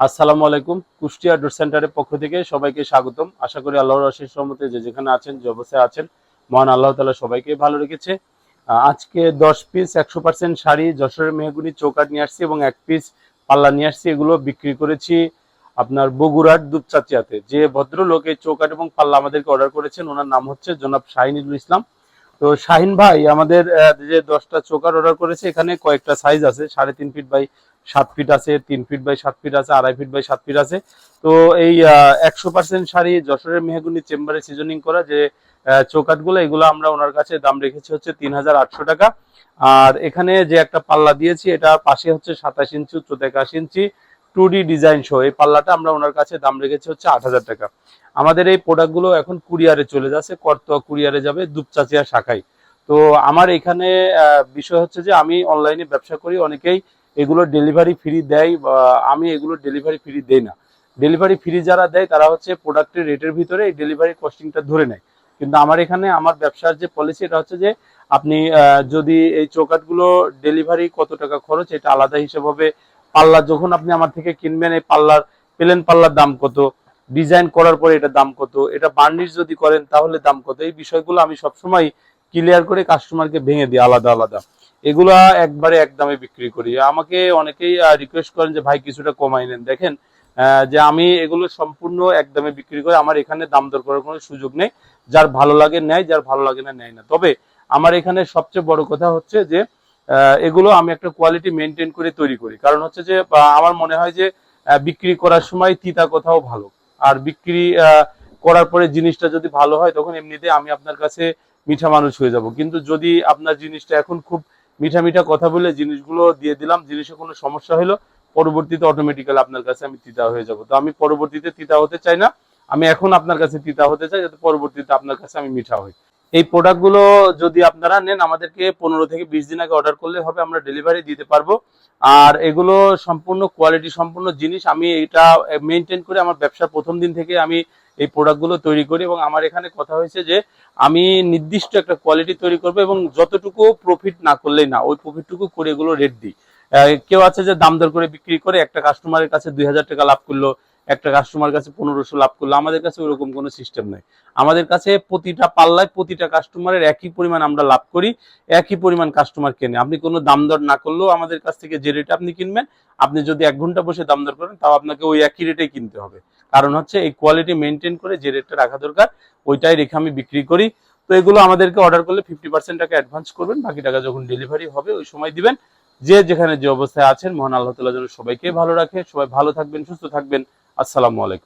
আসসালামু আলাইকুম, কুষ্টিয়া ডোর সেন্টারের পক্ষ থেকে সবাইকে স্বাগতম। আশা করি আল্লাহর আশিস রহমতে যে যেখানে আছেন, যে অবস্থায় আছেন, মহান আল্লাহ তালা সবাইকে ভালো রেখেছে। আজকে দশ পিস একশো পার্সেন্ট শাড়ি, যশোরের মেহগুনি চৌকাট নিয়ে আসছি এবং এক পিস পাল্লা নিয়ে আসছি। এগুলো বিক্রি করেছি আপনার বগুড়ার দুপচাচিয়াতে যে ভদ্রলোক এই চৌকাট এবং পাল্লা আমাদেরকে অর্ডার করেছেন, ওনার নাম হচ্ছে জনাব শাহিনুল ইসলাম। তো শাহিন ভাই, আমাদের যে দশটা চৌকাট অর্ডার করেছে, এখানে কয়েকটা সাইজ আছে, সাড়ে তিন ফিট বাই সাত ফিট আছে, তিন ফিট বাই সাত ফিট আছে, আড়াই ফিট বাই সাত ফিট আছে। তো এই একশো পার্সেন্ট শাড়ি যশোরের মেহগুনি চেম্বারে সিজনিং করা যে চৌকাটগুলো এগুলো আমরা ওনার কাছে দাম রেখেছি হচ্ছে তিন হাজার আটশো টাকা। আর এখানে যে একটা পাল্লা দিয়েছি, এটা পাশে হচ্ছে সাতাশ ইঞ্চি, উচ্চতা একাশ ইঞ্চি টু ডি ডিজাইন সহ এই পাল্লাটা আমরা ওনার কাছে দাম রেখেছি হচ্ছে আট হাজার টাকা। আমাদের এই প্রোডাক্টগুলো এখন কুরিয়ারে চলে যাচ্ছে, করতোয়া কুরিয়ারে যাবে দুপচাচিয়া শাখায়। তো আমার এখানে বিষয় হচ্ছে যে আমি অনলাইনে ব্যবসা করি, অনেকেই এগুলো ডেলিভারি ফ্রি দেয় আমি এগুলো ডেলিভারি ফ্রি দেই না। ডেলিভারি ফ্রি যারা দেয়, তারা হচ্ছে প্রোডাক্টের রেটের ভিতরে এই ডেলিভারি কস্টিংটা ধরে নেয়। কিন্তু আমার এখানে আমার ব্যবসার যে পলিসি এটা হচ্ছে যে আপনি যদি এই চৌকাটগুলো ডেলিভারি কত টাকা খরচ, এটা আলাদা হিসেব হবে। পাল্লা যখন আপনি আমার থেকে কিনবেন, এই পাল্লার প্লেন পাল্লার দাম কত? ডিজাইন করার পরে এটা দাম কত? এটা বার্নিশ যদি করেন, তাহলে দাম কত? এই বিষয়গুলো আমি সবসময় ক্লিয়ার করে কাস্টমারকে ভেঙে দিই, আলাদা আলাদা। এগুলা একবারে এক দামে বিক্রি করি। আমাকে অনেকেই রিকোয়েস্ট করেন যে, ভাই, কিছুটা কমাই নেন। দেখেন যে আমি এগুলো সম্পূর্ণ এক দামে বিক্রি করি, আমার এখানে দাম দর করার কোনো সুযোগ নেই। যার ভালো লাগে নেয়, যার ভালো লাগে না নেয় না। তবে আমার এখানে সবচেয়ে বড় কথা হচ্ছে যে এগুলো আমি একটা কোয়ালিটি মেনটেন করে তৈরি করি। কারণ হচ্ছে যে আমার মনে হয় যে বিক্রি করার সময় তিতা কথাও ভালো। আর বিক্রি করার পরে জিনিসটা যদি ভালো হয়, তখন এমনিতে আমি আপনার কাছে মিঠা মানুষ হয়ে যাব। কিন্তু যদি আপনার জিনিসটা এখন খুব মিঠা মিঠা কথা বলে জিনিসগুলো দিয়ে দিলাম, জিনিসে কোনো সমস্যা হলো পরবর্তীতে অটোমেটিক্যালি আপনার কাছে আমি তিতা হয়ে যাব। তো আমি পরবর্তীতে তিতা হতে চাই না, আমি এখন আপনার কাছে তিতা হতে চাই, যাতে পরবর্তীতে আপনার কাছে আমি মিঠা হই। এই প্রোডাক্টগুলো যদি আপনারা নেন, আমাদেরকে পনেরো থেকে বিশ দিন আগে অর্ডার করলে হবে, আমরা ডেলিভারি দিতে পারব। আর এগুলো সম্পূর্ণ কোয়ালিটি সম্পূর্ণ জিনিস, আমি এটা মেনটেন করে আমার ব্যবসার প্রথম দিন থেকে আমি এই প্রোডাক্টগুলো তৈরি করি এবং আমার এখানে কথা হয়েছে যে, আমি নির্দিষ্ট একটা কোয়ালিটি তৈরি করব এবং যতটুকু প্রফিট না করলেই না, ওই প্রফিটটুকু করে এগুলো রেট দিই। কেউ আছে যে দাম দর করে বিক্রি করে একটা কাস্টমারের কাছে দুই হাজার টাকা লাভ করল একটা কাস্টমার কাছে পনেরোশো লাভ করল আমাদের কাছে ওরকম কোনো সিস্টেম নেই। আমাদের কাছে প্রতিটা পাল্লায় প্রতিটা কাস্টমারের একই পরিমাণ আমরা লাভ করি, একই পরিমাণ কাস্টমার কেনে। আপনি কোনো দাম দর না করলেও আমাদের কাছ থেকে যে রেটে আপনি কিনবেন, আপনি যদি এক ঘণ্টা বসে দাম দর করেন, তাও আপনাকে ওই একই রেটেই কিনতে হবে। কারণ হচ্ছে এই কোয়ালিটি মেনটেন করে যে রেটটা রাখা দরকার, ওইটাই রেখে আমি বিক্রি করি। তো এগুলো আমাদেরকে অর্ডার করলে ফিফটি পার্সেন্ট টাকা অ্যাডভান্স করবেন, বাকি টাকা যখন ডেলিভারি হবে ওই সময় দিবেন। যে যেখানে যে অবস্থায় আছেন, মহান আল্লাহ তালা যেন সবাইকে ভালো রাখে। সবাই ভালো থাকবেন, সুস্থ থাকবেন। আসসালামু আলাইকুম।